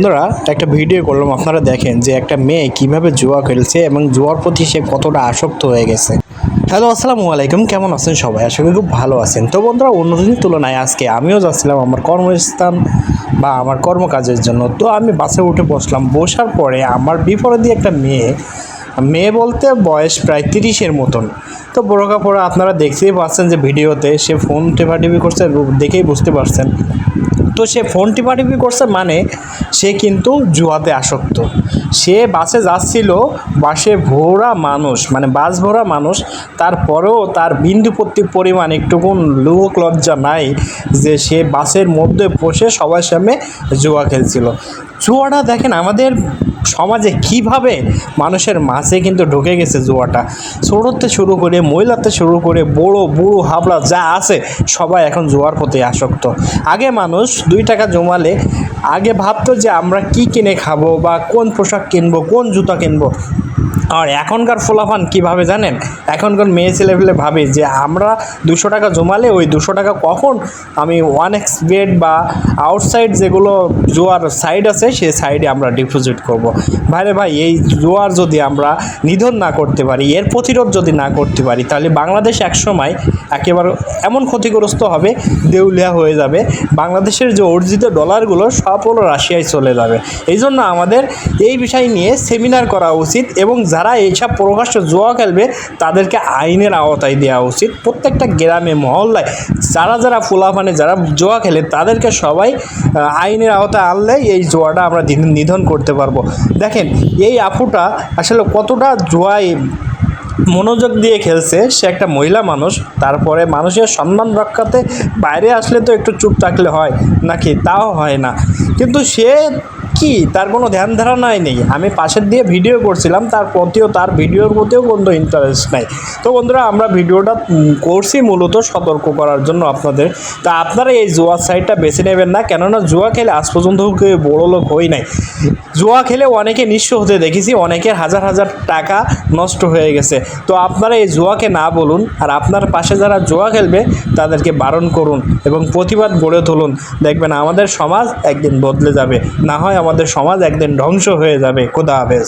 বন্ধুরা, একটা ভিডিও করলাম, আপনারা দেখেন যে একটা মেয়ে কীভাবে জুয়া খেলছে এবং জুয়ার প্রতি সে কতটা আসক্ত হয়ে গেছে। হ্যালো, আসসালামু আলাইকুম, কেমন আছেন সবাই? আশা করি খুব ভালো আছেন। তো বন্ধুরা অন্যদিনের তুলনায় আজকে আমিও যাচ্ছিলাম আমার কর্মস্থান বা আমার কর্মকাজের জন্য। তো আমি বাসে উঠে বসলাম, বসার পরে আমার বিপরীতে একটা মেয়ে মেয়ে বলতে বয়স প্রায় তিরিশের মতন। তো বোরকা পড়া আপনারা দেখতেই পাচ্ছেন যে ভিডিওতে সে ফোন টেপাটিপি করছে দেখেই বুঝতে পারছেন। তো সে ফোন টিপাটিপি করছে মানে সে কিন্তু জুয়াতে আসক্ত। সে বাসে যাচ্ছিল, বাসে ভোরা মানুষ মানে বাস ভরা মানুষ, তারপরেও তার বিন্দু প্রতি পরিমাণ একটুকুন লোক লজ্জা নাই যে সে বাসের মধ্যে বসে সবার সামনে জুয়া খেলছিল। জুয়াটা দেখেন আমাদের সমাজে কীভাবে মানুষের মাঝে কিন্তু ঢুকে গেছে জুয়াটা? ছোটোতে শুরু করে মহিলাতে শুরু করে, বড়, বুড়ো হাবলা যা আছে, সবাই এখন জুয়ার প্রতি আসক্ত। আগে মানুষ দুই টাকা জমালে, আগে ভাবতো যে আমরা কি কিনে খাব বা কোন পোশাক কিনবো, কোন জুতা কিনবো। আর এখনকার ফোলাফান কীভাবে জানেন? এখনকার মেয়ে ছেলেপেলে ভাবে যে আমরা দুশো টাকা জমালে ওই দুশো টাকা কখন আমি ওয়ান এক্স বেড বা আউটসাইড যেগুলো জোয়ার সাইড আছে সেই সাইডে আমরা ডিপোজিট করব। ভাইরে ভাই, এই জোয়ার যদি আমরা নিধন না করতে পারি, এর প্রতিরোধ যদি না করতে পারি, তাহলে বাংলাদেশ একসময় একেবারে এমন ক্ষতিগ্রস্ত হবে, দেউলিয়া হয়ে যাবে। বাংলাদেশের যে অর্জিত ডলারগুলো সব হলো রাশিয়ায় চলে যাবে। এই জন্য আমাদের এই বিষয় নিয়ে সেমিনার করা উচিত এবং যারা এইসব প্রকাশ্য জুয়া খেলবে, তাদেরকে আইনের আওতায় দেওয়া উচিত। প্রত্যেকটা গ্রামে, মহল্লায় যারা যারা ফুলাফানে যারা জুয়া খেলে, তাদেরকে সবাই আইনের আওতায় আনলে এই জুয়াটা আমরা নিধন করতে পারব। দেখেন, এই আফুটা আসলে কতটা জুয়ায় মনোযোগ দিয়ে খেলছে, সে একটা মহিলা মানুষ, তারপরে মানুষের সম্মান রক্ষাতে বাইরে আসলে তো একটু চুপ থাকলে হয়, নাকি তাও হয় না। কিন্তু সে কি? তার কোনো ধ্যান ধারণাই নেই আমি পাশের দিয়ে ভিডিও করছিলাম, তার প্রতিও তার ভিডিওর প্রতিও কোনো ইন্টারেস্ট নাই। তো বন্ধুরা, আমরা ভিডিওটা করছি মূলত সতর্ক করার জন্য আপনাদের। তা আপনারা এই জুয়ার সাইডটা বেছে নেবেন না, কেননা জুয়া খেলে আজ পর্যন্ত কেউ বড়ো লোক হই নাই। জুয়া খেলে অনেকে নিঃস্ব হতে দেখেছি, অনেকের হাজার হাজার টাকা নষ্ট হয়ে গেছে। তো আপনারা এই জুয়াকে না বলুন, আর আপনার পাশে যারা জুয়া খেলবে, তাদেরকে বারণ করুন এবং প্রতিবাদ গড়ে তুলুন। দেখবেন আমাদের সমাজ একদিন বদলে যাবে। না হয় আমাদের সমাজ একদিন ধ্বংস হয়ে যাবে। খোদা হাফেজ।